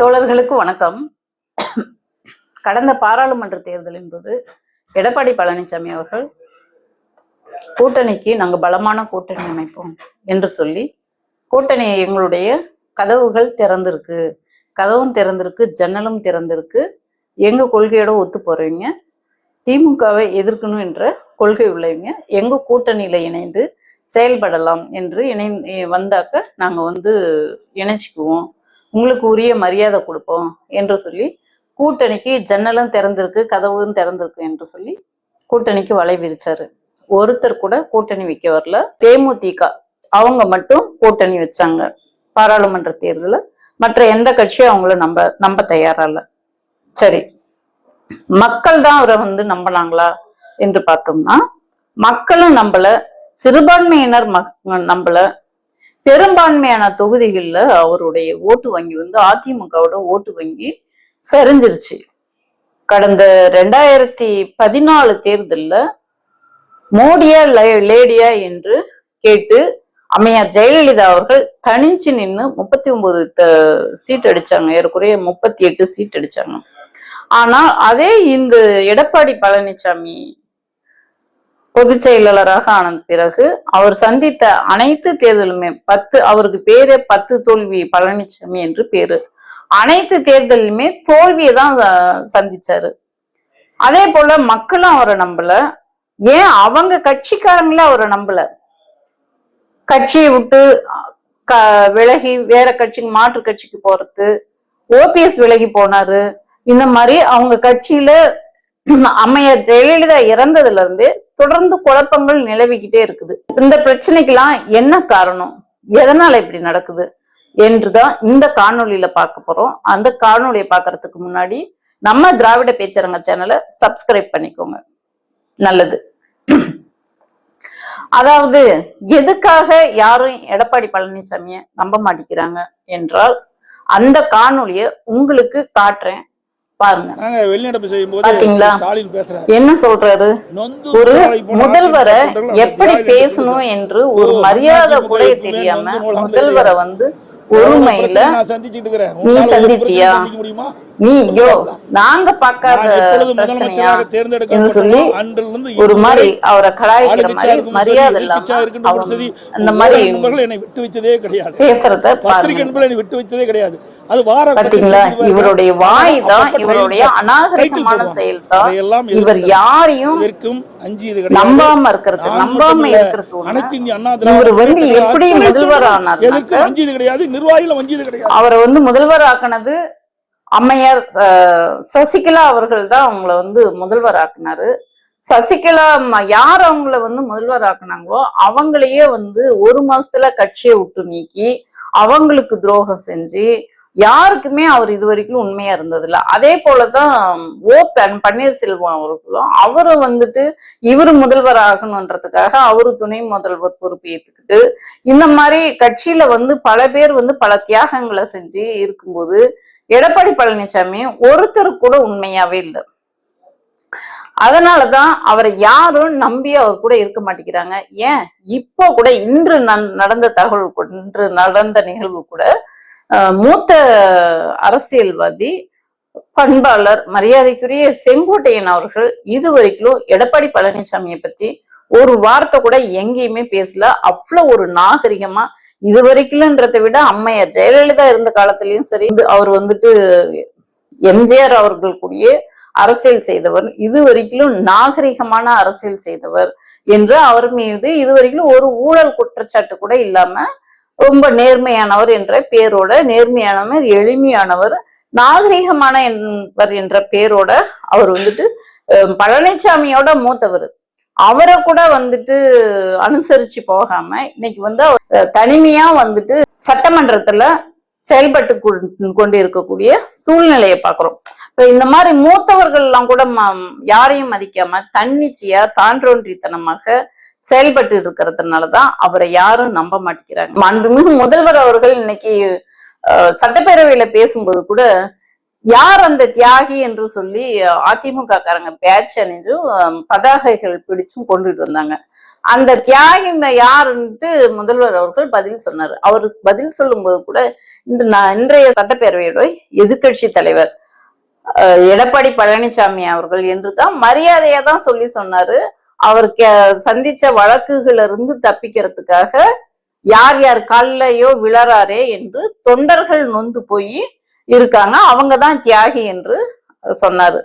தோழர்களுக்கு வணக்கம். கடந்த பாராளுமன்ற தேர்தலின் போது எடப்பாடி பழனிசாமி அவர்கள் கூட்டணிக்கு நாங்கள் பலமான கூட்டணி அமைப்போம் என்று சொல்லி கூட்டணி எங்களுடைய கதவுகள் திறந்திருக்கு. கதவும் திறந்திருக்கு ஜன்னலும் திறந்திருக்கு. எங்க கொள்கையோட ஒத்து போறவங்க திமுகவை எதிர்க்கணும் என்ற கொள்கை உள்ளவங்க எங்க கூட்டணியில இணைந்து செயல்படலாம் என்று இணை வந்தாக்க நாங்கள் வந்து இணைச்சிக்குவோம் உங்களுக்கு உரிய மரியாதை கொடுப்போம் என்று சொல்லி கூட்டணிக்கு ஜன்னலும் திறந்திருக்கு கதவும் திறந்திருக்கு என்று சொல்லி கூட்டணிக்கு வலை விரிச்சாரு. ஒருத்தர் கூட கூட்டணி வைக்க வரல. தேமுதிக அவங்க மட்டும் கூட்டணி வச்சாங்க. பாராளுமன்ற தேர்தலில் மற்ற எந்த கட்சியும் அவங்கள நம்ப நம்ப தயாரா இல்லை சரி மக்கள் தான் அவரை வந்து நம்பினாங்களா என்று பார்த்தோம்னா மக்களும் நம்பல சிறுபான்மையினர் மக் நம்பல. பெரும்பான்மையான தொகுதிகளில் அவருடைய ஓட்டு வங்கி வந்து அதிமுகவோட ஓட்டு வங்கி சரிஞ்சிருச்சு. கடந்த ரெண்டாயிரத்தி பதினாலு தேர்தலில் மோடியா லே- லேடியா என்று கேட்டு அம்மையார் ஜெயலலிதா அவர்கள் தனிச்சு நின்று முப்பத்தி ஒன்பது சீட் அடிச்சாங்க. ஏறக்குறைய முப்பத்தி எட்டு சீட் அடிச்சாங்க. ஆனால் அதே இந்த எடப்பாடி பழனிசாமி பொதுச் செயலாளராக ஆன பிறகு அவர் சந்தித்த அனைத்து தேர்தலுமே பத்து அவருக்கு பேரே பத்து தோல்வி பழனிசாமி என்று பேரு. அனைத்து தேர்தலுமே தோல்வியை தான் சந்திச்சாரு. அதே போல மக்களும் அவரை நம்பல. ஏன் அவங்க கட்சிக்காரங்களும் அவரை நம்பல? கட்சியை விட்டு க விலகி வேற கட்சிக்கு மாற்று கட்சிக்கு போறது ஓபிஎஸ் விலகி போனாரு. இந்த மாதிரி அவங்க கட்சியில அம்மையார் ஜெயலலிதா இறந்ததுல இருந்து தொடர்ந்து குழப்பங்கள் நிலவிக்கிட்டே இருக்குது. இந்த பிரச்சனைக்கெல்லாம் என்ன காரணம்? எதனால இப்படி நடக்குது? என்றுதான் இந்த காணொலியில பார்க்க போறோம். அந்த காணொலியை பார்க்கறதுக்கு முன்னாடி நம்ம திராவிட பேச்சரங்க சேனலை சப்ஸ்கிரைப் பண்ணிக்கோங்க. நல்லது. அதாவது எதுக்காக யாரும் எடப்பாடி பழனிசாமிய நம்ப மாட்டேங்கிறாங்க என்றால் அந்த காணொலிய உங்களுக்கு காட்டுறேன். பாருங்க வெளிநடப்பு பாத்தீங்களா? என்ன சொல்றாரு ஒரு முதல்வரை எப்படி பேசணும். என்று ஒரு மரியாதை கூட தெரியாம முதல்வரை வந்து ஒருமையில. நீ சந்திச்சியா? பிரச்சனை சந்திக்க முடியுமா? நீ யோ நாங்க பார்க்காத பிரச்சனையா? என்று சொல்லி ஒரு மாதிரி வரை அவரை கலாய்க்கிற மாதிரி மரியாதை இல்லாம அந்த மாதிரி என்னை விட்டு வைத்ததே கிடையாது. பேசுறத பத்திரிகை விட்டு வைத்ததே கிடையாது. அது வார பாத்தீங்களா? இவருடைய வாய் தான் இவருடைய அநாகரிகமான. செயல் தான். இவர் யாரையும் நம்பாம இருக்கிறது நம்பாம இருக்கிறது இவர் வந்து எப்படி முதல்வர் கிடையாது. அவரை வந்து முதல்வர் ஆக்குனது அம்மையார் சசிகலா அவர்கள் தான் அவங்கள வந்து முதல்வர் ஆக்குனாரு. சசிகலா ம- யார் அவங்கள வந்து முதல்வர் ஆக்குனாங்களோ அவங்களையே வந்து ஒரு மாசத்துல கட்சியை விட்டு நீக்கி அவங்களுக்கு துரோகம் செஞ்சு யாருக்குமே அவர் இது வரைக்கும் உண்மையா இருந்ததில்ல. அதே போலதான் ஓ பன்னீர்செல்வம் அவர்களும் அவரும் வந்துட்டு இவரு முதல்வர் ஆகணுன்றதுக்காக அவரு துணை முதல்வர் பொறுப்பு ஏத்துக்கிட்டு இந்த மாதிரி கட்சியில வந்து பல பேர் வந்து பல தியாகங்களை செஞ்சு இருக்கும்போது எடப்பாடி பழனிசாமி ஒருத்தர் கூட உண்மையாவே இல்லை. அதனாலதான் அவரை யாரும் நம்பி அவர் கூட இருக்க மாட்டேங்கிறாங்க. ஏன்? இப்போ கூட இன்று நன்- நடந்த தகவல் இன்று நடந்த நிகழ்வு கூட மூத்த அரசியல்வாதி பண்பாளர் மரியாதைக்குரிய செங்கோட்டையன் அவர்கள் இதுவரைக்கும் எடப்பாடி பழனிசாமியை பத்தி ஒரு வார்த்தை கூட எங்கேயுமே பேசல. அவ்வளவு ஒரு நாகரிகமா இது வரைக்கும்ன்றதை விட அம்மையார் ஜெயலலிதா இருந்த காலத்திலயும் சரி அவர் வந்துட்டு எம்ஜிஆர் அவர்கள் கூடயே அரசியல் செய்தவர் இது வரைக்கும் நாகரிகமான அரசியல் செய்தவர் என்று அவர் மீது இதுவரைக்கும் ஒரு ஊழல் குற்றச்சாட்டு கூட இல்லாம ரொம்ப நேர்மையானவர் என்ற பேரோட நேர்மையானவர் எளிமையானவர் நாகரிகமான என்பவர் என்ற பேரோட அவர் வந்துட்டு பழனிசாமியோட மூத்தவர். அவரை கூட வந்துட்டு அனுசரிச்சு போகாம இன்னைக்கு வந்து அவர், தனிமையா வந்துட்டு சட்டமன்றத்துல செயல்பட்டு கொண்டு- இருக்கக்கூடிய சூழ்நிலையை பாக்குறோம் இப்ப இந்த மாதிரி மூத்தவர்கள் எல்லாம் கூட யாரையும் மதிக்காம தன்னிச்சையா தான்றோன்றித்தனமாக செயல்பட்டு இருக்கிறதுனாலதான் அவரை யாரும் நம்ப மாட்டேங்கிறாங்க. மாண்புமிகு முதல்வர் அவர்கள் இன்னைக்கு சட்டப்பேரவையில பேசும்போது கூட யார் அந்த தியாகி என்று சொல்லி அதிமுக காரங்க பேட்ச் அணிஞ்சும் பதாகைகள் பிடிச்சும் கொண்டுட்டு வந்தாங்க. அந்த தியாகி யாருன்ட்டு முதல்வர் அவர்கள் பதில் சொன்னார். அவருக்கு பதில் சொல்லும்போது கூட இந்த நான் இன்றைய சட்டப்பேரவையோட எதிர்க்கட்சி தலைவர் எடப்பாடி பழனிசாமி அவர்கள் என்று தான் மரியாதையா தான் சொல்லி சொன்னாரு. அவர் சந்திச்ச வழக்குகள் இருந்து தப்பிக்கிறதுக்காக யார் யார் கல்லையோ விழறாரே என்று தொண்டர்கள் நொந்து போய் இருக்காங்க. அவங்க தான் தியாகி என்று சொன்னாரு.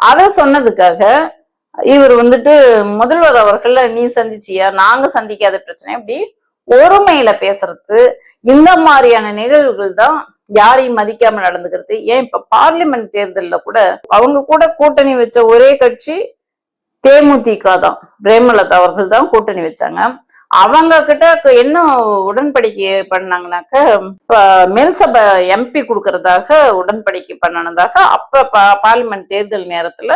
அதை சொன்னதுக்காக இவர் வந்துட்டு முதல்வர் அவர்கள நீ சந்திச்சியா? நாங்க சந்திக்காத பிரச்சனை. அப்படி ஒருமையில பேசுறது இந்த மாதிரியான நிகழ்வுகள் தான் யாரையும் மதிக்காம நடந்துக்கிறது. ஏன் இப்ப பார்லிமெண்ட் தேர்தல்ல கூட அவங்க கூட கூட்டணி வச்ச ஒரே கட்சி தேமுதிக தான். பிரேமலதா அவர்கள் தான் கூட்டணி வச்சாங்க. அவங்க கிட்ட என்ன உடன்படிக்கை பண்ணாங்கனாக்க இப்ப மேல் சபை எம்பி கொடுக்கறதாக உடன்படிக்கை பண்ணனதாக அப்ப பார்லிமெண்ட் தேர்தல் நேரத்துல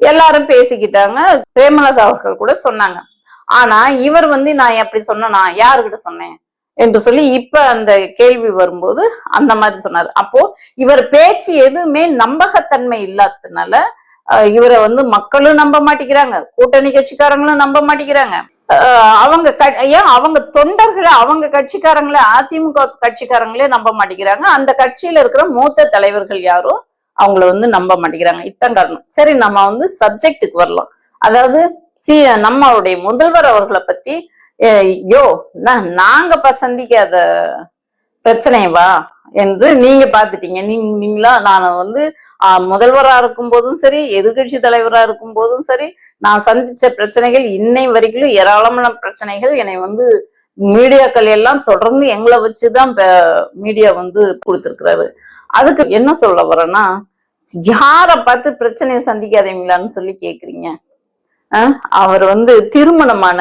எல்லாரும் பேசிக்கிட்டாங்க. பிரேமலதா அவர்கள் கூட சொன்னாங்க. ஆனா இவர் வந்து நான் அப்படி சொன்னனா? யாருக்கிட்ட சொன்னேன்? என்று சொல்லி இப்ப அந்த கேள்வி வரும்போது அந்த மாதிரி சொன்னார். அப்போ இவர் பேச்சு எதுவுமே நம்பகத்தன்மை இல்லாததுனால அஹ், இவரை வந்து மக்களும் நம்ப மாட்டேங்கிறாங்க. கூட்டணி கட்சிக்காரங்களும் நம்ப மாட்டேங்கிறாங்க. அஹ், அவங்க க- ஏன் அவங்க தொண்டர்களை அவங்க கட்சிக்காரங்களே அதிமுக கட்சிக்காரங்களே நம்ப மாட்டேங்கிறாங்க. அந்த கட்சியில இருக்கிற மூத்த தலைவர்கள் யாரும் அவங்கள வந்து நம்ப மாட்டேங்கிறாங்க. இத்தான் காரணம். சரி நம்ம வந்து சப்ஜெக்டுக்கு வரலாம். அதாவது சி நம்மளுடைய முதல்வர் அவர்களை பத்தி யோ நாங்க சந்திக்காத பிரச்சனைவா என்று நீங்க பாத்துட்டீங்க. நீங்க நீங்களா நான் வந்து முதல்வரா இருக்கும் போதும் சரி எதிர்கட்சி தலைவரா இருக்கும் போதும் சரி நான் சந்திச்ச பிரச்சனைகள் இன்னை வரைக்கும் ஏராளமான பிரச்சனைகள் என்னை வந்து மீடியாக்கள் எல்லாம் தொடர்ந்து எங்களை வச்சுதான் மீடியா வந்து கொடுத்துருக்கிறாரு. அதுக்கு என்ன சொல்ல வரேன்னா யாரை பார்த்து பிரச்சனையை சந்திக்காதீங்களான்னு சொல்லி கேக்குறீங்க. அவர் வந்து திருமணமான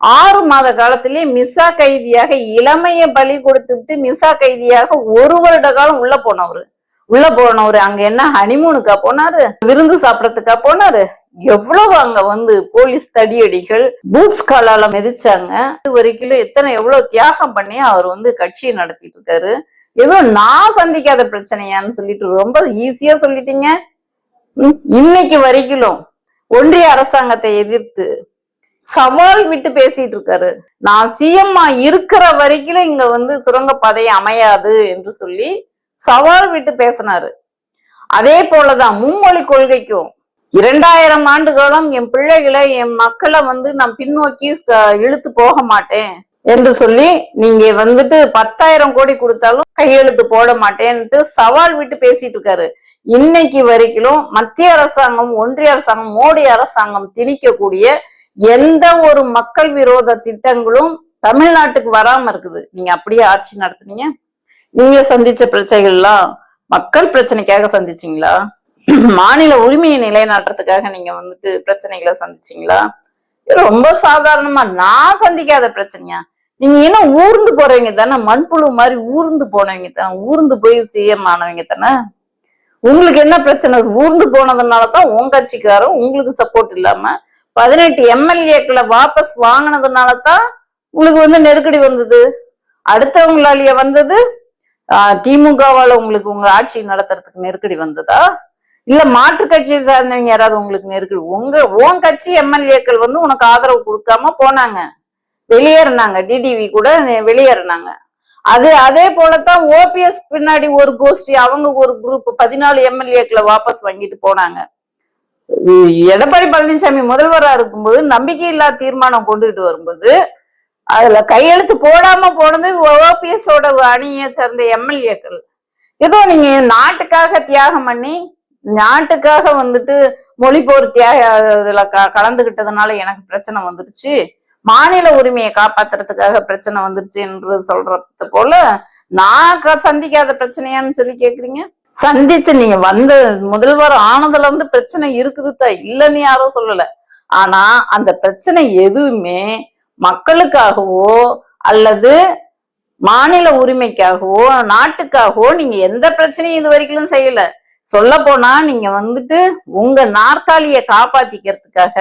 ஆறு மாத காலத்திலே மிசா கைதியாக இளமைய பலி கொடுத்து விட்டு மிசா கைதியாக ஒரு வருட காலம் உள்ள போனவரு. உள்ள போனவரு அங்க என்ன ஹனிமூனுக்கா போனாரு? விருந்து சாப்பிடறதுக்கா போனாரு? எவ்வளவு அங்க வந்து போலீஸ் தடியடிகள் பூட்ஸ் காலால மிதிச்சாங்க. இது வரைக்கும் எத்தனை எவ்வளவு தியாகம் பண்ணி அவர் வந்து கட்சியை நடத்திட்டு இருக்காரு. ஏதோ நான் சந்திக்காத பிரச்சனையான்னு சொல்லிட்டு ரொம்ப ஈஸியா சொல்லிட்டீங்க. இன்னைக்கு வரைக்கும் ஒன்றிய அரசாங்கத்தை எதிர்த்து சவால் விட்டு பேசிட்டு இருக்காரு. நான் சிஎம்மா இருக்கிற வரைக்கும் இங்க வந்து சுரங்கப்பாதை அமையாது என்று சொல்லி சவால் விட்டு பேசினாரு. அதே போலதான் மும்மொழி கொள்கைக்கும் இரண்டாயிரம் ஆண்டு காலம் என் பிள்ளைகளை என் மக்களை வந்து நான் பின்னோக்கி இழுத்து போக மாட்டேன் என்று சொல்லி நீங்க வந்துட்டு பத்தாயிரம் கோடி கொடுத்தாலும் கையெழுத்து போட மாட்டேன்ட்டு சவால் விட்டு பேசிட்டு இருக்காரு. இன்னைக்கு வரைக்கும் மத்திய அரசாங்கம் ஒன்றிய அரசாங்கம் மோடி அரசாங்கம் திணிக்கக்கூடிய எந்த ஒரு மக்கள் விரோத திட்டங்களும் தமிழ்நாட்டுக்கு வராம இருக்குது. நீங்க அப்படியே ஆட்சி நடத்துனீங்க. நீங்க சந்திச்ச பிரச்சனைகள்லாம் மக்கள் பிரச்சனைக்காக சந்திச்சீங்களா? மாநில உரிமையை நிலைநாட்டுறதுக்காக நீங்க வந்துட்டு பிரச்சனைகளை சந்திச்சீங்களா? ரொம்ப சாதாரணமா நான் சந்திக்காத பிரச்சனையா? நீங்க என்ன ஊர்ந்து போறவங்க தானே மண்புழு மாதிரி ஊர்ந்து போனவங்க தானே ஊர்ந்து போய் சிஎம் ஆனவங்க தானே? உங்களுக்கு என்ன பிரச்சனை? ஊர்ந்து போனதுனால தான் உன் கட்சிக்காரன் உங்களுக்கு சப்போர்ட் இல்லாம பதினெட்டு எம்எல்ஏக்களை வாபஸ் வாங்கினதுனால தான் உங்களுக்கு வந்து நெருக்கடி வந்தது. அடுத்தவங்களாலேயே வந்தது ஆஹ் திமுகவால உங்களுக்கு உங்க ஆட்சி நடத்துறதுக்கு நெருக்கடி வந்ததா? இல்ல மாற்று கட்சியை சார்ந்தவங்க யாராவது உங்களுக்கு நெருக்கடி? உங்க உன் கட்சி எம்எல்ஏக்கள் வந்து உனக்கு ஆதரவு கொடுக்காம போனாங்க. வெளியேறினாங்க டிடிவி கூட வெளியேறினாங்க அது அதே போலத்தான் ஓபிஎஸ் பின்னாடி ஒரு கோஷ்டி அவங்க ஒரு குரூப் பதினாலு எம்எல்ஏக்களை வாபஸ் வாங்கிட்டு போனாங்க. எடப்பாடி பழனிசாமி முதல்வரா இருக்கும்போது நம்பிக்கையில்லா தீர்மானம் கொண்டுகிட்டு வரும்போது அதுல கையெழுத்து போடாம போனது ஓபிஎஸோட அணியை சேர்ந்த எம்எல்ஏக்கள். ஏதோ நீங்க நாட்டுக்காக தியாகம் பண்ணி நாட்டுக்காக வந்துட்டு மொழிபோர் தியாக இதுல க- கலந்துகிட்டதுனால எனக்கு பிரச்சனை வந்துருச்சு மாநில உரிமையை காப்பாத்துறதுக்காக பிரச்சனை வந்துருச்சு என்று சொல்றது போல நான் க- சந்திக்காத பிரச்சனையான்னு சொல்லி கேக்குறீங்க? சந்திச்சு நீங்க வந்த முதல்வர் ஆனதுல இருந்து பிரச்சனை இருக்குது தான் இல்லைன்னு யாரும் சொல்லல. ஆனா அந்த பிரச்சனை எதுவுமே மக்களுக்காகவோ அல்லது மாநில உரிமைக்காகவோ நாட்டுக்காகவோ நீங்க எந்த பிரச்சனையும் இது வரைக்கும் செய்யல. சொல்ல போனா நீங்க வந்துட்டு உங்க நாற்காலியை காப்பாத்திக்கிறதுக்காக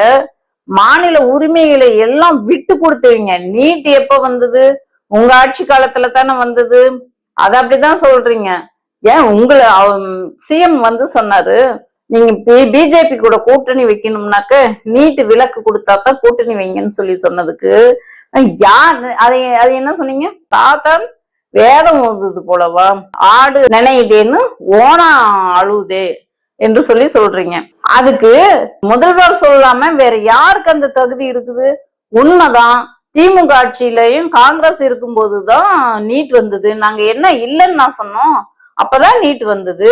மாநில உரிமைகளை எல்லாம் விட்டு கொடுத்துவீங்க நீட் எப்ப வந்தது? உங்க ஆட்சி காலத்துல தானே வந்தது? அது அப்படிதான் சொல்றீங்க. ஏன் உங்களை சிஎம் வந்து சொன்னாரு நீங்க பிஜேபி கூட கூட்டணி வைக்கணும்னாக்க நீட்டு விலக்கு கொடுத்தா தான் கூட்டணி வைங்கன்னு சொல்லி சொன்னதுக்கு. யார் அதை அது என்ன சொன்னீங்க? தாத்தான் வேதம் ஓதுது போலவா? ஆடு நினையுதேன்னு ஓனா அழுவுதே என்று சொல்லி சொல்றீங்க. அதுக்கு முதல்வர் சொல்லாம வேற யாருக்கு அந்த தகுதி இருக்குது? உண்மைதான். திமுக ஆட்சியிலையும் காங்கிரஸ் இருக்கும்போதுதான் நீட் வந்தது. நாங்க என்ன இல்லைன்னு நான் சொன்னோம். அப்பதான் நீட் வந்தது.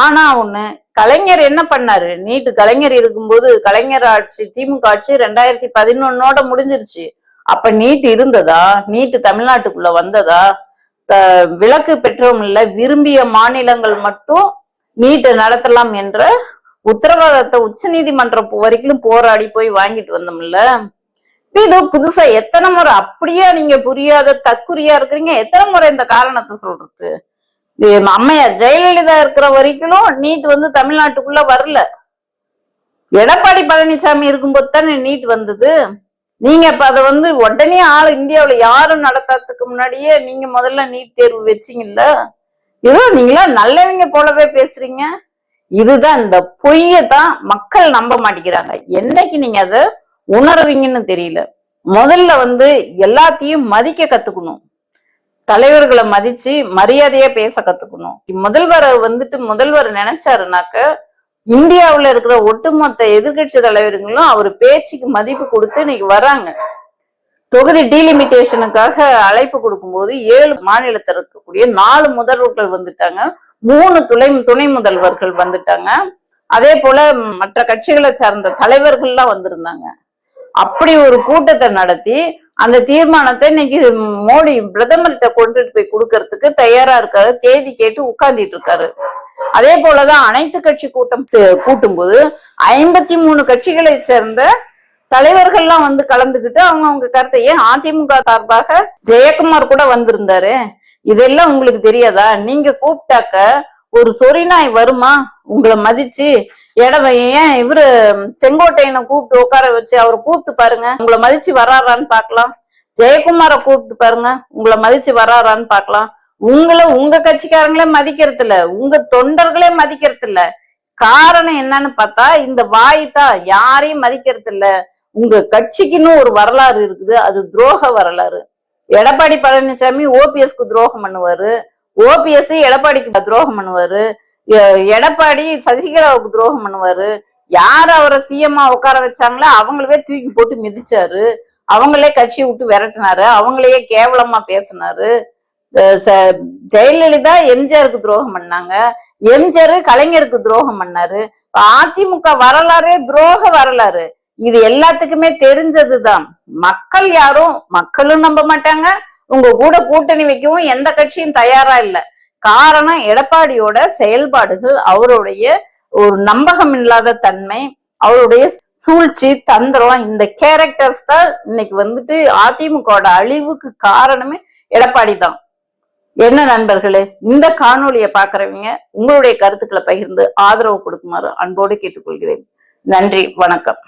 ஆனா ஒண்ணு கலைஞர் என்ன பண்ணாரு? நீட்டு கலைஞர் இருக்கும்போது கலைஞர் ஆட்சி திமுக ஆட்சி ரெண்டாயிரத்தி பதினொன்னோட முடிஞ்சிருச்சு. அப்ப நீட் இருந்ததா? நீட்டு தமிழ்நாட்டுக்குள்ள வந்ததா? விலக்கு பெற்றோம் இல்லை விரும்பிய மாநிலங்கள் மட்டும் நீட்டை நடத்தலாம் என்ற உத்தரவாதத்தை உச்ச நீதிமன்றம் வரைக்கும் போராடி போய் வாங்கிட்டு வந்தோம்ல இப்ப இதோ புதுசா எத்தனை முறை அப்படியே நீங்க புரியாத தற்குறியா இருக்கிறீங்க. எத்தனை முறை இந்த காரணத்தை சொல்றது? அம்மையார் ஜெயலலிதா இருக்கிற வரைக்கும் நீட் வந்து தமிழ்நாட்டுக்குள்ள வரல. எடப்பாடி பழனிசாமி இருக்கும்போது தானே நீட் வந்தது. நீங்க இப்ப அதை வந்து உடனே ஆள் இந்தியாவுல யாரும் நடத்தாததுக்கு முன்னாடியே நீங்க முதல்ல நீட் தேர்வு வச்சீங்கல்ல? ஏதோ நீங்களா நல்லவங்க போலவே பேசுறீங்க. இதுதான் இந்த பொய்யை தான் மக்கள் நம்ப மாட்டேங்கிறாங்க. என்னைக்கு நீங்க அதை உணர்வீங்கன்னு தெரியல. முதல்ல வந்து எல்லாத்தையும் மதிக்க கத்துக்கணும். தலைவர்களை மதிச்சு மரியாதையா பேச கத்துக்கணும். முதல்வரை வந்துட்டு முதல்வர் நினைச்சாருனாக்க இந்தியாவுல இருக்கிற ஒட்டுமொத்த எதிர்க்கட்சி தலைவர்களும் அவர் பேச்சுக்கு மதிப்பு கொடுத்து இன்னைக்கு வராங்க. தொகுதி டீலிமிட்டேஷனுக்காக அழைப்பு கொடுக்கும்போது ஏழு மாநிலத்தில் இருக்கக்கூடிய நாலு முதல்வர்கள் வந்துட்டாங்க. மூணு துணை துணை முதல்வர்கள் வந்துட்டாங்க. அதே போல மற்ற கட்சிகளை சார்ந்த தலைவர்கள்லாம் வந்திருந்தாங்க. அப்படி ஒரு கூட்டத்தை நடத்தி அந்த தீர்மானத்தை இன்னைக்கு மோடி பிரதமர்கிட்ட கொண்டுட்டு போய் கொடுக்கறதுக்கு தயாரா இருக்காரு. தேதி கேட்டு உட்கார்ந்துட்டு இருக்காரு. அதே போலதான் அனைத்து கட்சி கூட்டம் கூட்டும் கூட்டும்போது ஐம்பத்தி மூணு கட்சிகளை சேர்ந்த தலைவர்கள்லாம் வந்து கலந்துகிட்டு அவங்க அவங்க கருத்தை ஏன் அதிமுக சார்பாக ஜெயக்குமார் கூட வந்திருந்தாரு? இதெல்லாம் உங்களுக்கு தெரியாதா? நீங்க கூப்பிட்டாக்க ஒரு சொரிநாய் வருமா? உங்களை மதிச்சு இடம் ஏன் இவரு செங்கோட்டையனை கூப்பிட்டு உட்கார வச்சு அவரை கூப்பிட்டு பாருங்க. உங்களை மதிச்சு வராரான்னு பாக்கலாம் ஜெயக்குமாரை கூப்பிட்டு பாருங்க. உங்களை மதிச்சு வராரான்னு பாக்கலாம் உங்களை உங்க கட்சிக்காரங்களே மதிக்கிறது இல்ல உங்க தொண்டர்களே மதிக்கிறது இல்ல காரணம் என்னன்னு பார்த்தா இந்த வாய் தான் யாரையும் மதிக்கிறது இல்ல உங்க கட்சிக்குன்னு ஒரு வரலாறு இருக்குது அது துரோக வரலாறு. எடப்பாடி பழனிசாமி ஓபிஎஸ்க்கு துரோகம் பண்ணுவாரு. ஓபிஎஸ் எடப்பாடிக்கு துரோகம் பண்ணுவாரு. எ- எடப்பாடி சசிகலாவுக்கு துரோகம் பண்ணுவாரு. யார் அவரை சிஎம்மா உட்கார வச்சாங்களோ அவங்களவே தூக்கி போட்டு மிதிச்சாரு. அவங்களே கட்சியை விட்டு விரட்டினாரு. அவங்களையே கேவலமா பேசினாரு. ஜெயலலிதா எம்ஜிஆருக்கு துரோகம் பண்ணாங்க. எம்ஜிஆர் கலைஞருக்கு துரோகம் பண்ணாரு. அதிமுக வரலாறே துரோக வரலாறு. இது எல்லாத்துக்குமே தெரிஞ்சதுதான். மக்கள் யாரும் மக்களும் நம்ப மாட்டாங்க. உங்க கூட கூட்டணி வைக்கவும் எந்த கட்சியும் தயாரா இல்லை. காரணம் எடப்பாடியோட செயல்பாடுகள் அவருடைய ஒரு நம்பகம் இல்லாத தன்மை அவருடைய சூழ்ச்சி தந்திரம் இந்த கேரக்டர்ஸ் தான் இன்னைக்கு வந்துட்டு அதிமுகவோட அழிவுக்கு காரணமே எடப்பாடி தான் என்ன நண்பர்களே இந்த காணொலியை பார்க்குறவங்க உங்களுடைய கருத்துக்களை பகிர்ந்து ஆதரவு கொடுக்குமாறு அன்போடு கேட்டுக்கொள்கிறேன். நன்றி வணக்கம்.